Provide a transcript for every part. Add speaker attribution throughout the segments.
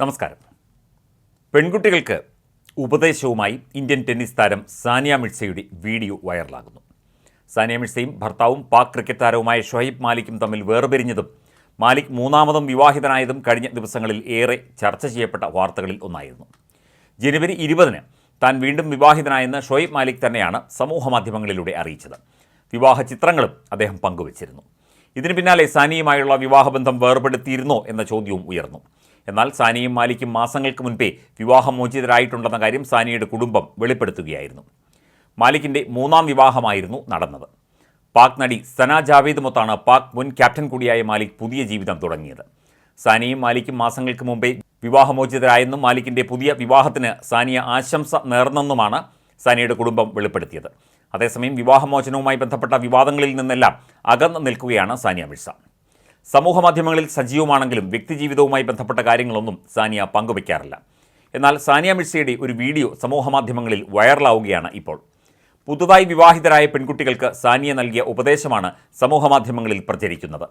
Speaker 1: നമസ്കാരം. പെൺകുട്ടികൾക്ക് ഉപദേശവുമായി Indian tennis താരം സാനിയ മിർസയുടെ വീഡിയോ വൈറലാകുന്നു. സാനിയ മിർസയും ഭർത്താവും പാക് ക്രിക്കറ്റ് താരവുമായ ഷൊഹീബ് മാലിക്കും തമ്മിൽ വേർപിരിഞ്ഞതും മാലിക് മൂന്നാമതും വിവാഹിതനായതും കഴിഞ്ഞ ദിവസങ്ങളിൽ ഏറെ ചർച്ച ചെയ്യപ്പെട്ട വാർത്തകളിൽ ഒന്നായിരുന്നു. ജനുവരി ഇരുപതിന് താൻ വീണ്ടും വിവാഹിതനായെന്ന് ഷൊയ്ബ് മാലിക് തന്നെയാണ് സമൂഹമാധ്യമങ്ങളിലൂടെ അറിയിച്ചത്. വിവാഹ ചിത്രങ്ങളും അദ്ദേഹം പങ്കുവച്ചിരുന്നു. ഇതിന് പിന്നാലെ സാനിയുമായുള്ള വിവാഹബന്ധം വേർപെടുത്തിയിരുന്നോ എന്ന ചോദ്യവും ഉയർന്നു. എന്നാൽ സാനിയും മാലിക്കും മാസങ്ങൾക്ക് മുൻപേ വിവാഹമോചിതരായിട്ടുണ്ടെന്ന കാര്യം സാനിയുടെ കുടുംബം വെളിപ്പെടുത്തുകയായിരുന്നു. മാലിക്കിന്റെ മൂന്നാം വിവാഹമായിരുന്നു നടന്നത്. പാക് നടി സന ജാവേദ് മൊത്താണ് പാക് മുൻ ക്യാപ്റ്റൻ കൂടിയായ മാലിക് പുതിയ ജീവിതം തുടങ്ങിയത്. സാനിയും മാലിക്കും മാസങ്ങൾക്ക് മുമ്പേ വിവാഹമോചിതരായെന്നും മാലിക്കിന്റെ പുതിയ വിവാഹത്തിന് സാനിയ ആശംസ നേർന്നെന്നുമാണ് സാനിയുടെ കുടുംബം വെളിപ്പെടുത്തിയത്. അതേസമയം വിവാഹമോചനവുമായി ബന്ധപ്പെട്ട വിവാദങ്ങളിൽ നിന്നെല്ലാം അകന്നു നിൽക്കുകയാണ് സാനിയ മിർസ. സമൂഹ മാധ്യമങ്ങളിൽ സജീവമാണെങ്കിലും വ്യക്തിജീവിതവുമായി ബന്ധപ്പെട്ട കാര്യങ്ങളൊന്നും സാനിയ പങ്കുവയ്ക്കാറില്ല എന്നാൽ സാനിയ മിർസയുടെ ഒരു വീഡിയോ സമൂഹമാധ്യമങ്ങളിൽ വൈറലാവുകയാണ് ഇപ്പോൾ. പുതുതായി വിവാഹിതരായ പെൺകുട്ടികൾക്ക് സാനിയ നൽകിയ ഉപദേശമാണ് സമൂഹമാധ്യമങ്ങളിൽ പ്രചരിക്കുന്നത്.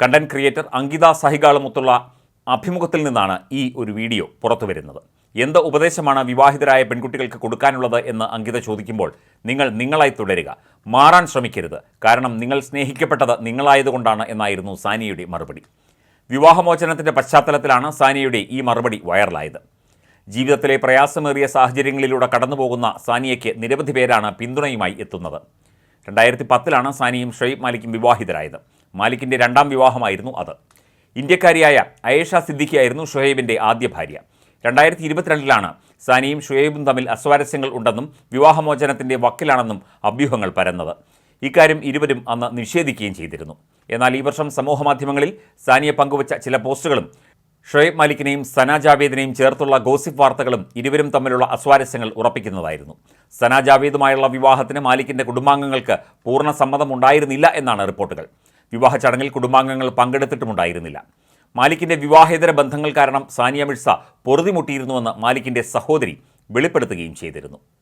Speaker 1: കണ്ടന്റ് ക്രിയേറ്റർ അങ്കിത സഹികാളുമൊത്തുള്ള അഭിമുഖത്തിൽ നിന്നാണ് ഈ ഒരു വീഡിയോ പുറത്തുവരുന്നത്. എന്ത് ഉപദേശമാണ് വിവാഹിതരായ പെൺകുട്ടികൾക്ക് കൊടുക്കാനുള്ളത് എന്ന് അങ്കിത ചോദിക്കുമ്പോൾ നിങ്ങൾ നിങ്ങളായി തുടരുക. മാറാൻ ശ്രമിക്കരുത്. കാരണം നിങ്ങൾ സ്നേഹിക്കപ്പെട്ടത് നിങ്ങളായതുകൊണ്ടാണ് എന്നായിരുന്നു സാനിയുടെ മറുപടി. വിവാഹമോചനത്തിന്റെ പശ്ചാത്തലത്തിലാണ് സാനിയുടെ ഈ മറുപടി വൈറലായത്. ജീവിതത്തിലെ പ്രയാസമേറിയ സാഹചര്യങ്ങളിലൂടെ കടന്നുപോകുന്ന സാനിയയ്ക്ക് നിരവധി പേരാണ് പിന്തുണയുമായി എത്തുന്നത്. രണ്ടായിരത്തി പത്തിലാണ് സാനിയും ഷൊയ്ബ് മാലിക്കും വിവാഹിതരായത്. മാലിക്കിന്റെ രണ്ടാം വിവാഹമായിരുന്നു അത്. ഇന്ത്യക്കാരിയായ അയേഷ സിദ്ദിഖിയായിരുന്നു ഷുഹൈബിന്റെ ആദ്യ ഭാര്യ. രണ്ടായിരത്തി ഇരുപത്തിരണ്ടിലാണ് സാനിയും ഷുയേബും തമ്മിൽ അസ്വാരസ്യങ്ങൾ ഉണ്ടെന്നും വിവാഹമോചനത്തിന്റെ വക്കിലാണെന്നും അഭ്യൂഹങ്ങൾ പരന്നത്. ഇക്കാര്യം ഇരുവരും അന്ന് നിഷേധിക്കുകയും ചെയ്തിരുന്നു. എന്നാൽ ഈ വർഷം സമൂഹമാധ്യമങ്ങളിൽ സാനിയെ പങ്കുവച്ച ചില പോസ്റ്റുകളും ഷുയേബ് മാലിക്കിനെയും സന ജാവേദിനെയും ചേർത്തുള്ള ഗോസിപ്പ് വാർത്തകളും ഇരുവരും തമ്മിലുള്ള അസ്വാരസ്യങ്ങൾ ഉറപ്പിക്കുന്നതായിരുന്നു. സന ജാവേദുമായുള്ള വിവാഹത്തിന് മാലിക്കിന്റെ കുടുംബാംഗങ്ങൾക്ക് പൂർണ സമ്മതമുണ്ടായിരുന്നില്ല എന്നാണ് റിപ്പോർട്ടുകൾ. വിവാഹ ചടങ്ങിൽ കുടുംബാംഗങ്ങൾ പങ്കെടുത്തിട്ടുമുണ്ടായിരുന്നില്ല. മാലിക്കിന്റെ വിവാഹേതര ബന്ധങ്ങൾ കാരണം സാനിയ മിർസ പൊറുതിമുട്ടിയിരുന്നുവെന്ന് മാലിക്കിന്റെ സഹോദരി വെളിപ്പെടുത്തുകയും ചെയ്തിരുന്നു.